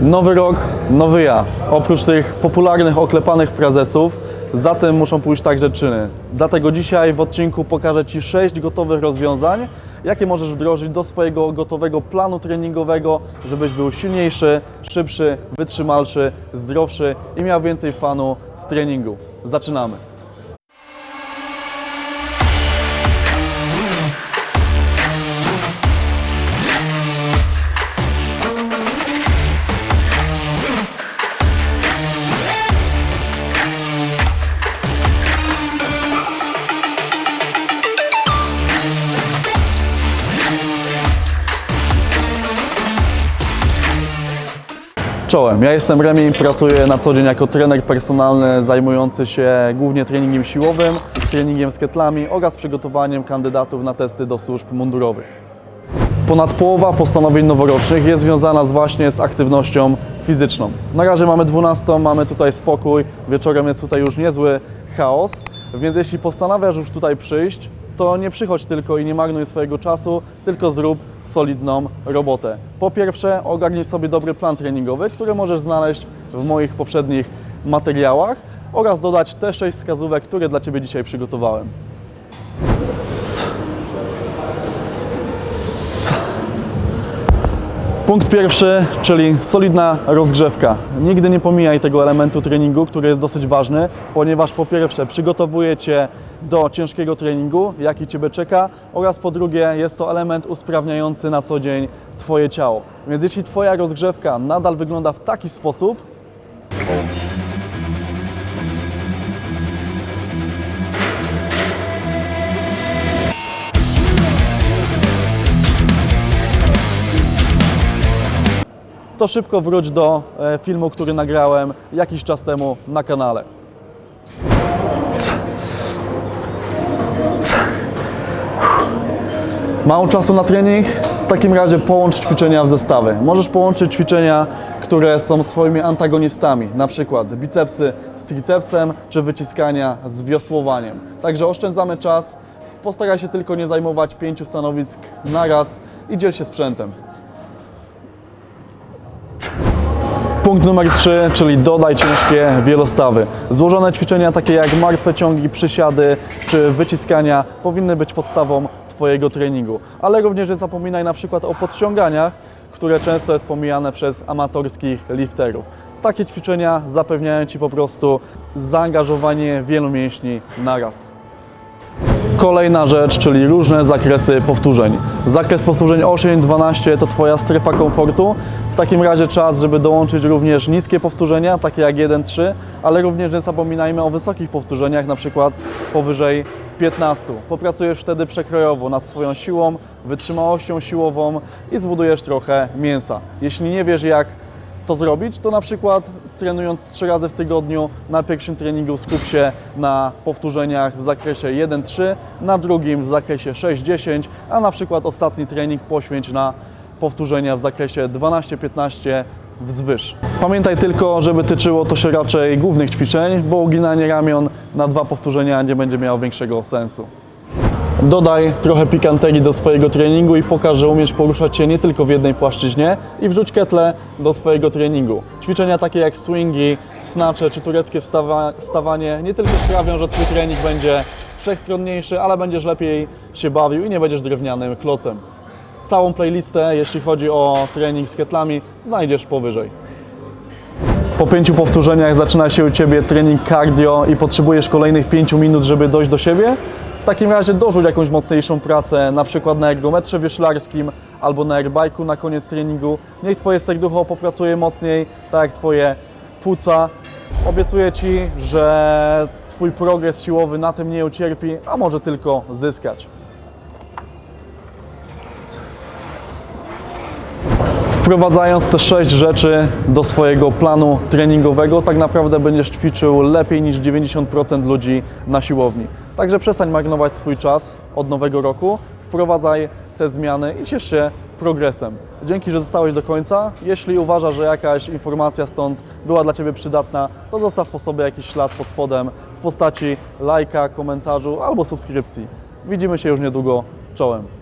Nowy rok, nowy ja. Oprócz tych popularnych, oklepanych frazesów, za tym muszą pójść także czyny. Dlatego dzisiaj w odcinku pokażę Ci 6 gotowych rozwiązań, jakie możesz wdrożyć do swojego gotowego planu treningowego, żebyś był silniejszy, szybszy, wytrzymalszy, zdrowszy i miał więcej fanu z treningu. Zaczynamy. Czołem, ja jestem Remi, pracuję na co dzień jako trener personalny zajmujący się głównie treningiem siłowym, treningiem z ketlami oraz przygotowaniem kandydatów na testy do służb mundurowych. Ponad połowa postanowień noworocznych jest związana właśnie z aktywnością fizyczną. Na razie mamy 12, mamy tutaj spokój, wieczorem jest tutaj już niezły chaos, więc jeśli postanawiasz już tutaj przyjść, to nie przychodź tylko i nie marnuj swojego czasu, tylko zrób solidną robotę. Po pierwsze, ogarnij sobie dobry plan treningowy, który możesz znaleźć w moich poprzednich materiałach oraz dodać te 6 wskazówek, które dla Ciebie dzisiaj przygotowałem. Punkt pierwszy, czyli solidna rozgrzewka. Nigdy nie pomijaj tego elementu treningu, który jest dosyć ważny, ponieważ po pierwsze przygotowuje Cię do ciężkiego treningu, jaki Ciebie czeka, oraz po drugie jest to element usprawniający na co dzień Twoje ciało. Więc jeśli Twoja rozgrzewka nadal wygląda w taki sposób, to szybko wróć do e, filmu, który nagrałem jakiś czas temu na kanale. Mało czasu na trening? W takim razie połącz ćwiczenia w zestawy. Możesz połączyć ćwiczenia, które są swoimi antagonistami, na przykład bicepsy z tricepsem, czy wyciskania z wiosłowaniem. Także oszczędzamy czas, postaraj się tylko nie zajmować pięciu stanowisk na raz i dziel się sprzętem. Punkt numer 3, czyli dodaj ciężkie wielostawy. Złożone ćwiczenia takie jak martwe ciągi, przysiady czy wyciskania powinny być podstawą Twojego treningu. Ale również nie zapominaj na przykład o podciąganiach, które często jest pomijane przez amatorskich lifterów. Takie ćwiczenia zapewniają Ci po prostu zaangażowanie wielu mięśni naraz. Kolejna rzecz, czyli różne zakresy powtórzeń. Zakres powtórzeń 8-12 to Twoja strefa komfortu. W takim razie czas, żeby dołączyć również niskie powtórzenia, takie jak 1-3, ale również nie zapominajmy o wysokich powtórzeniach, na przykład powyżej 15. Popracujesz wtedy przekrojowo nad swoją siłą, wytrzymałością siłową i zbudujesz trochę mięsa. Jeśli nie wiesz jak to zrobić, to na przykład trenując 3 razy w tygodniu na pierwszym treningu skup się na powtórzeniach w zakresie 1-3, na drugim w zakresie 6-10, a na przykład ostatni trening poświęć na powtórzenia w zakresie 12-15 wzwyż. Pamiętaj tylko, żeby tyczyło to się raczej głównych ćwiczeń, bo uginanie ramion na dwa powtórzenia nie będzie miało większego sensu. Dodaj trochę pikanterii do swojego treningu i pokaż, że umiesz poruszać się nie tylko w jednej płaszczyźnie i wrzuć ketle do swojego treningu. Ćwiczenia takie jak swingi, snacze czy tureckie wstawa wstawanie nie tylko sprawią, że Twój trening będzie wszechstronniejszy, ale będziesz lepiej się bawił i nie będziesz drewnianym klocem. Całą playlistę, jeśli chodzi o trening z ketlami, znajdziesz powyżej. Po pięciu powtórzeniach zaczyna się u Ciebie trening cardio i potrzebujesz kolejnych 5 minut, żeby dojść do siebie? Takim razie dorzuć jakąś mocniejszą pracę, na przykład na ergometrze wioślarskim albo na airbike'u na koniec treningu. Niech Twoje serducho popracuje mocniej, tak jak Twoje płuca. Obiecuję Ci, że Twój progres siłowy na tym nie ucierpi, a może tylko zyskać. Wprowadzając te sześć rzeczy do swojego planu treningowego, tak naprawdę będziesz ćwiczył lepiej niż 90% ludzi na siłowni. Także przestań marnować swój czas od nowego roku, wprowadzaj te zmiany i ciesz się progresem. Dzięki, że zostałeś do końca. Jeśli uważasz, że jakaś informacja stąd była dla Ciebie przydatna, to zostaw po sobie jakiś ślad pod spodem w postaci lajka, komentarzu albo subskrypcji. Widzimy się już niedługo. Czołem.